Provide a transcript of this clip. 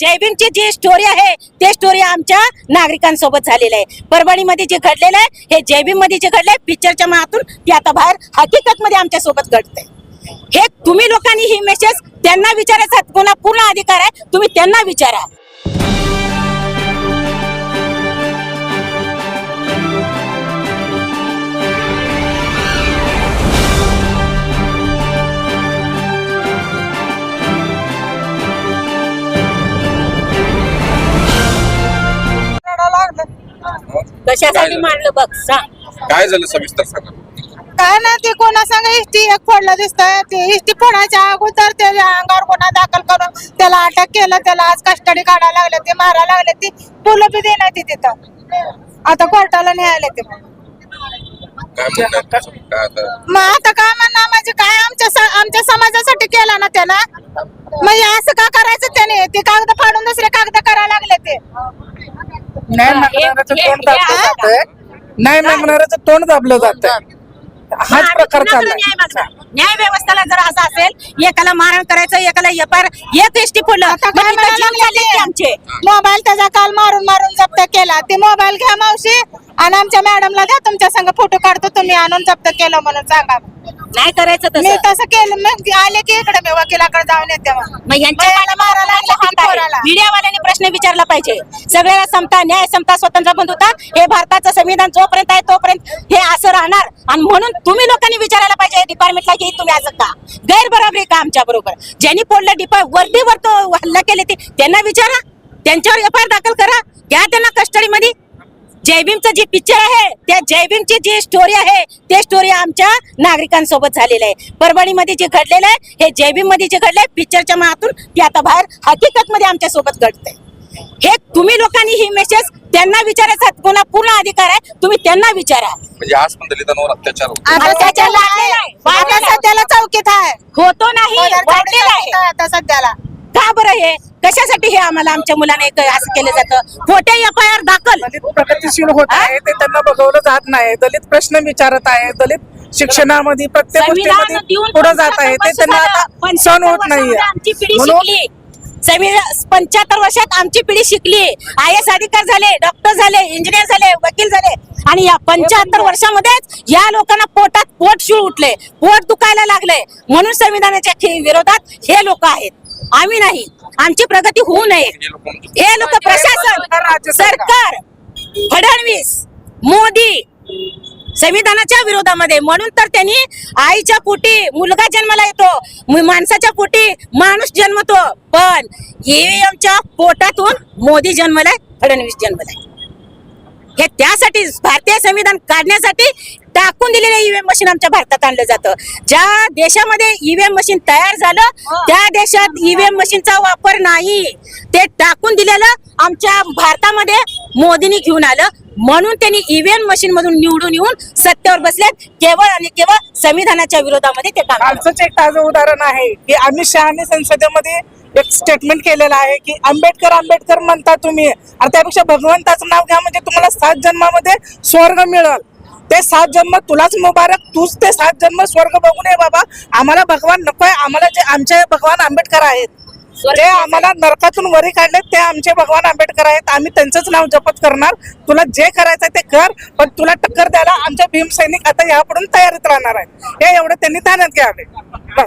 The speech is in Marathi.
जयभीमची जी स्टोरी आहे ते स्टोरी आमच्या नागरिकांसोबत झालेलं आहे. परभणीमध्ये जे घडलेलं आहे हे जयभीममध्ये जे घडलंय पिक्चरच्या मातून ते आता बाहेर हकीकत मध्ये आमच्यासोबत घडतंय. हे तुम्ही लोकांनी ही मेसेज त्यांना विचारायचा पुन्हा पूर्ण अधिकार आहे तुम्ही त्यांना विचारा. कशासाठी मांडलं बघ सांग काय झालं सविस्तर सांगा. काय ना ते कोणा सांग इष्टी एक फोडला दिसतंय. ते इष्टी फोडायच्या अगोदर त्याच्या अंगावर गुन्हा दाखल करून त्याला अटक केलं त्याला आज कस्टडी काढायला लागले ते मारायला लागले ती पुलं बी देणार ती तिथं. आता कोर्टाला न्यायला ते काय म्हणतात तुमचं? काय आता? मग आता काय म्हणणार? म्हणजे काय आमच्या स- आमच्या समाजासाठी केला ना त्यानं? म्हणजे असं का करायचं त्याने? ते कागद फाडून दुसरे कागद करायला लागले ते नाही म्हणणाऱ्याचं हे- तोंड दाबलं हे- जातंय. नाही म्हणणाऱ्याचं तोंड दाबलं जातंय. हाच प्रकार न्याय मागणार? न्याय व्यवस्थेला जर असं असेल एकाला मारण करायचं एकाला एपार एक एसटी की आमचे. मोबाईल त्याचा काल मारून मारून जप्त केला. ते मोबाईल घ्या मावशी. आणि आमच्या मॅडमला द्या तुमच्या संग फोटो काढतो तुम्ही आणून जप्त केलं म्हणून सांगा. नाही करायचं मी तसं. केलं. मग आले की इकडे मी वकिलाकडे जाऊन येते मग. मग यांच्या मारायला लागलं. आहे. मीडियावाल्यांनी प्रश्न विचारला पाहिजे. सगळ्याला समता न्याय समता स्वतंत्र बंधुता हे भारताचं संविधान जोपर्यंत आहे तोपर्यंत हे असं राहणार. आणि म्हणून तुम्ही लोकांनी विचारायला पाहिजे डिपार्टमेंटला की तुम्ही असं का? गैरबराबरी का आमच्या बरोबर? ज्यांनी पोडलं डिपा वरती वर तो हल्ला केले ते त्यांना विचारा. त्यांच्यावर एफ आय दाखल करा. घ्या त्यांना कस्टडीमध्ये जयभीमचं जे पिक्चर आहे त्या जयभीमची जी स्टोरी आहे ते स्टोरी आमच्या नागरिकांसोबत झालेलं आहे. परभणीमध्ये जे घडलेलं आहे हे जयभीममध्ये जे घडलंय पिक्चरच्या मातून ते आता बाहेर हकीकत मध्ये आमच्यासोबत घडतंय. हे तुम्ही लोकांनी ही मेसेज त्यांना विचारायचा पुन्हा पूर्ण अधिकार आहे तुम्ही त्यांना विचारा. म्हणजे आज पण दलितांवर अत्याचार आहे. सध्याला चौकीत आहे. होतो नाही आता सध्याला. बरं हे कशासाठी हे आम्हाला आमच्या मुलाने असं केलं जातं? खोटे एफ आय आर दाखल. दलित प्रगतीशील होत आहे ते त्यांना बघवलं जात नाही. दलित प्रश्न विचारत आहे दलित शिक्षणामध्ये प्रत्येक गोष्टीमध्ये पुढे पंच्याहत्तर जात आहे. ते त्यांना. आता सण होत नाहीये. आमची पिढी शिकली पंच्याहत्तर वर्षात आमची पिढी शिकली. आय एस अधिकार झाले डॉक्टर झाले इंजिनियर झाले वकील झाले. आणि या पंच्याहत्तर वर्षामध्येच या लोकांना पोटात पोट शिळ उठले पोट दुखायला लागले म्हणून संविधानाच्या विरोधात हे लोक आहेत. आम्ही नाही. आमची प्रगती होऊ नये. हे लोक प्रशासन सरकार. फडणवीस मोदी संविधानाच्या विरोधामध्ये. म्हणून तर त्यांनी आईच्या पोटी मुलगा जन्माला येतो. मु- माणसाच्या पोटी माणूस जन्मतो. पण ईव्हीएमच्या पोटातून मोदी जन्मलाय फडणवीस जन्मलाय. हे त्यासाठी भारतीय संविधान काढण्यासाठी टाकून दिलेलं ईव्हीएम मशीन आमच्या भारतात आणलं जातं. ज्या देशामध्ये ईव्हीएम मशीन तयार झालं त्या देशात ईव्हीएम मशीनचा वापर नाही. ते टाकून दिलेलं आमच्या भारतामध्ये मोदींनी घेऊन आलं. म्हणून त्यांनी ईव्हीएम मशीन मधून निवडून येऊन सत्तेवर बसल्यात केवळ आणि केवळ संविधानाच्या विरोधामध्ये ते काम. कालचंच एक ताजं उदाहरण आहे की अमित शहानी संसदेमध्ये एक स्टेटमेंट केलेलं आहे की आंबेडकर आंबेडकर म्हणता तुम्ही. आणि त्यापेक्षा भगवंताचं नाव घ्या म्हणजे तुम्हाला सात जन्मामध्ये स्वर्ग मिळेल. ते सात जन्म तुलाच मुबारक तूच ते सात जन्म स्वर्ग बघून ये बाबा. आम्हाला भगवान नकोय आम्हाला जे आमचे भगवान आंबेडकर आहेत जे आम्हाला नरकातून वरी काढले ते आमचे भगवान आंबेडकर आहेत. आम्ही त्यांचंच नाव जपत करणार. तुला जे करायचं ते कर पण तुला टक्कर द्यायला आमच्या भीमसैनिक आता यापुढून तयारीत राहणार आहेत. हे एवढं त्यांनी ध्यानात घ्यावे.